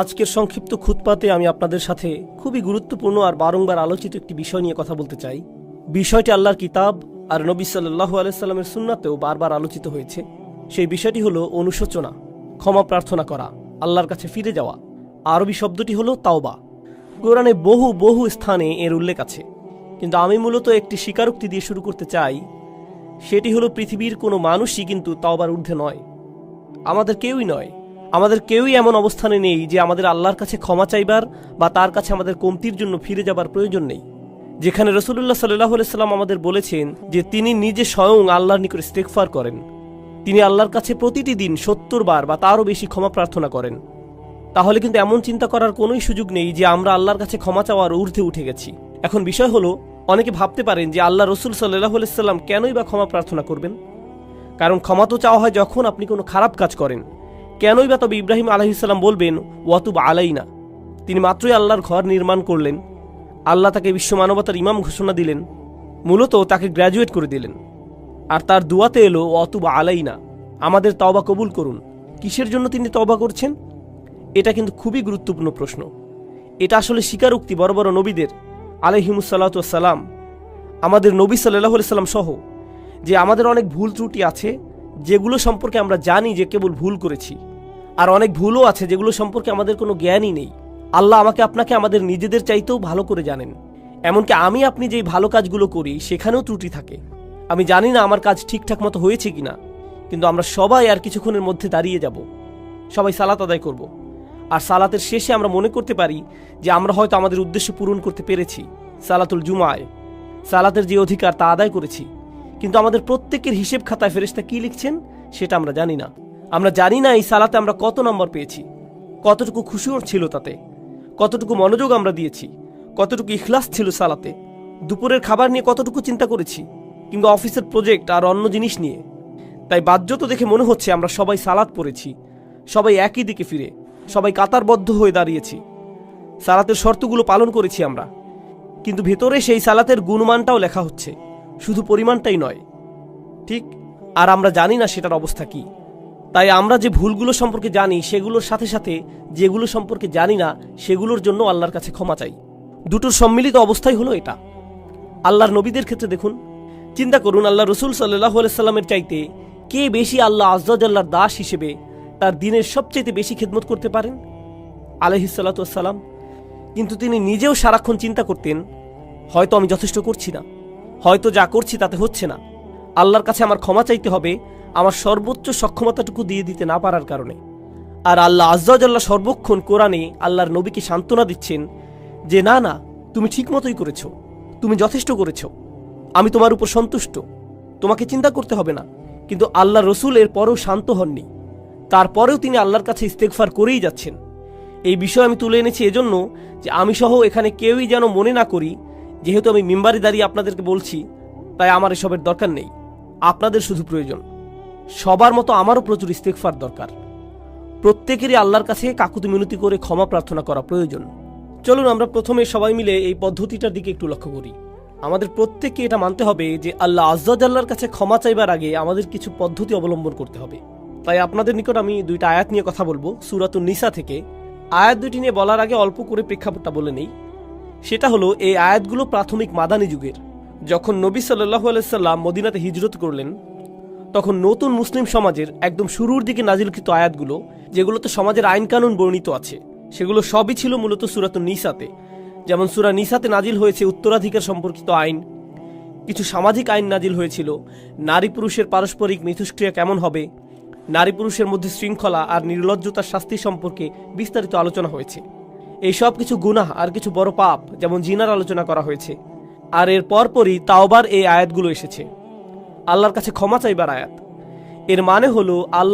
আজকের সংক্ষিপ্ত খুতপাতে আমি আপনাদের সাথে খুবই গুরুত্বপূর্ণ আর বারংবার আলোচিত একটি বিষয় নিয়ে কথা বলতে চাই। বিষয়টি আল্লাহর কিতাব আর নবী সাল্লাহ আলাইস্লামের সুন্নাতেও বারবার আলোচিত হয়েছে। সেই বিষয়টি হলো অনুশোচনা, ক্ষমা প্রার্থনা করা, আল্লাহর কাছে ফিরে যাওয়া। আরবি শব্দটি হলো তাওবা। কোরআনে বহু বহু স্থানে এর উল্লেখ আছে। কিন্তু আমি মূলত একটি স্বীকারোক্তি দিয়ে শুরু করতে চাই, সেটি হলো পৃথিবীর কোনো মানুষই কিন্তু তাওবার ঊর্ধ্বে নয়। আমাদের কেউই নয়। আমাদের কেউই এমন অবস্থানে নেই যে আমাদের আল্লাহর কাছে ক্ষমা চাইবার বা তার কাছে আমাদের কমতির জন্য ফিরে যাবার প্রয়োজন নেই। যেখানে রসুল্লাহ সাল্লাহ সাল্লাম আমাদের বলেছেন যে তিনি নিজে স্বয়ং আল্লাহর নিকট ইস্তেকফার করেন। তিনি আল্লাহর কাছে প্রতিটি দিন সত্তর বার বা তারও বেশি ক্ষমা প্রার্থনা করেন। তাহলে কিন্তু এমন চিন্তা করার কোনোই সুযোগ নেই যে আমরা আল্লাহর কাছে ক্ষমা চাওয়ার ঊর্ধ্বে উঠে গেছি। এখন বিষয় হলো, অনেকে ভাবতে পারেন যে আল্লাহ রসুল সাল্লাহ সাল্লাম কেনই বা ক্ষমা প্রার্থনা করবেন? কারণ ক্ষমা তো চাওয়া হয় যখন আপনি কোনো খারাপ কাজ করেন। কেনই বা তবে ইব্রাহিম আলহিসাল্লাম বলবেন, ওয়াতুব আলাইনা। তিনি মাত্রই আল্লাহর ঘর নির্মাণ করলেন। আল্লাহ তাকে বিশ্ব মানবতার ইমাম ঘোষণা দিলেন, মূলত তাকে গ্র্যাজুয়েট করে দিলেন। আর তার দুয়াতে এলো অতুব আলাইনা, আমাদের তওবা কবুল করুন। কিসের জন্য তিনি তওবা করছেন? এটা কিন্তু খুবই গুরুত্বপূর্ণ প্রশ্ন। এটা আসলে স্বীকারোক্তি বড় বড় নবীদের আলহিমুসাল্লাতাম আমাদের নবী সাল্লাহ সাল্লাম সহ যে আমাদের অনেক ভুল ত্রুটি আছে যেগুলো সম্পর্কে আমরা জানি যে কেবল ভুল করেছি। আর অনেক ভুলও আছে যেগুলো সম্পর্কে আমাদের কোনো জ্ঞানই নেই। আল্লাহ আমাকে আপনাকে আমাদের নিজেদের চাইতেও ভালো করে জানেন। এমনকি আমি আপনি যেই ভালো কাজগুলো করি, সেখানেও ত্রুটি থাকে। আমি জানি না আমার কাজ ঠিকঠাক মতো হয়েছে কিনা, কিন্তু আমরা সবাই আর কিছুক্ষণের মধ্যে দাঁড়িয়ে যাব। সবাই সালাত আদায় করব। আর সালাতের শেষে আমরা মনে করতে পারি যে আমরা হয়তো আমাদের উদ্দেশ্য পূরণ করতে পেরেছি, সালাতুল জুমায়। সালাতের যে অধিকার তা আদায় করেছি। কিন্তু আমাদের প্রত্যেকের হিসেব খাতায় ফেরেস্তা কি লিখছেন, সেটা আমরা জানি না। আমরা জানি না এই সালাতে আমরা কত নম্বর পেয়েছি, কতটুকু খুশিও ছিল তাতে, কতটুকু মনোযোগ আমরা দিয়েছি, কতটুকু ইখলাস ছিল সালাতে, দুপুরের খাবার নিয়ে কতটুকু চিন্তা করেছি, কিংবা অফিসের প্রজেক্ট আর অন্য জিনিস নিয়ে। তাই বাহ্যত দেখে মনে হচ্ছে আমরা সবাই সালাত পড়েছি, সবাই একই দিকে ফিরে, সবাই কাতারবদ্ধ হয়ে দাঁড়িয়েছি। সালাতের শর্তগুলো পালন করেছি আমরা, কিন্তু ভেতরে সেই সালাতের গুণমানটাও লেখা হচ্ছে। শুধু পরিমাণটাই নয়। ঠিক, আর আমরা জানি না সেটার অবস্থা কি। তাই আমরা যে ভুলগুলো সম্পর্কে জানি, সেগুলোর সাথে সাথে যেগুলো সম্পর্কে জানি না, সেগুলোর জন্য আল্লাহর কাছে ক্ষমা চাই। দুটোর সম্মিলিত অবস্থাই হলো এটা। আল্লাহর নবীদের ক্ষেত্রে দেখুন, চিন্তা করুন আল্লাহ রসুল সাল্লাহ সাল্লামের চাইতে কে বেশি আল্লাহ আজ্লার দাস হিসেবে তার দিনের সবচেয়ে বেশি খেদমত করতে পারেন? আলহিসাল্লাম কিন্তু তিনি নিজেও সারাক্ষণ চিন্তা করতেন, হয়তো আমি যথেষ্ট করছি না। হয়তো যা করছি তাতে হচ্ছে না। আল্লাহর কাছে আমার ক্ষমা চাইতে হবে, আমার সর্বোচ্চ সক্ষমতাটুকু দিয়ে দিতে না পারার কারণে। আর আল্লাহ আজ্লাহ সর্বক্ষণ কোরআনে আল্লাহর নবীকে সান্ত্বনা দিচ্ছেন যে, না না, তুমি ঠিক মতোই করেছ, তুমি যথেষ্ট করেছ, আমি তোমার উপর সন্তুষ্ট, তোমাকে চিন্তা করতে হবে না। কিন্তু আল্লাহ রসুল এর পরেও শান্ত হননি। তারপরেও তিনি আল্লাহর কাছে ইস্তেকফার করেই যাচ্ছেন। এই বিষয় আমি তুলে এনেছি এজন্য যে, আমি সহ এখানে কেউই যেন মনে না করি যেহেতু আমি মিম্বারে দাঁড়িয়ে আপনাদেরকে বলছি, তাই আমার এসবের দরকার নেই। আপনাদের শুধু প্রয়োজন। সবার মতো আমারও প্রচুর ইস্তেকফার দরকার। প্রত্যেকেরই আল্লাহর কাছে কাকুতি মিনতি করে ক্ষমা প্রার্থনা করা প্রয়োজন। চলুন আমরা প্রথমে সবাই মিলে এই পদ্ধতিটার দিকে একটু লক্ষ্য করি। আমাদের প্রত্যেককে এটা মানতে হবে যে আল্লাহ আজ্লার কাছে ক্ষমা চাইবার আগে আমাদের কিছু পদ্ধতি অবলম্বন করতে হবে। তাই আপনাদের নিকট আমি দুইটা আয়াত নিয়ে কথা বলব। সুরাতুন নিসা থেকে। আয়াত দুইটি নিয়ে বলার আগে অল্প করে প্রেক্ষাপটটা বলে নেই। সেটা হলো এই আয়াতগুলো প্রাথমিক মাদানী যুগের। যখন নবী সাল্লাহ আলাইসাল্লাম মদিনাতে হিজরত করলেন, তখন নতুন মুসলিম সমাজের একদম শুরুর দিকে নাজিলকৃত আয়াতগুলো, যেগুলোতে সমাজের আইন কানুন বর্ণিত আছে, সেগুলো সবই ছিল মূলত সুরাত নিসাতে। যেমন সুরা নিসাতে নাজিল হয়েছে উত্তরাধিকার সম্পর্কিত আইন, কিছু সামাজিক আইন নাজিল হয়েছিল, নারী পুরুষের পারস্পরিক মিথস্ক্রিয়া কেমন হবে, নারী পুরুষের মধ্যে শৃঙ্খলা আর নির্লজ্জতার শাস্তি সম্পর্কে বিস্তারিত আলোচনা হয়েছে। এই সব কিছু গুনাহ আর কিছু বড় পাপ যেমন জিনার আলোচনা করা হয়েছে। আর এর পরপরই তাওবার এই আয়াতগুলো এসেছে। আল্লাহর কাছে ক্ষমা চাইবার আয়াত। এর মানে হলো আল্লাহ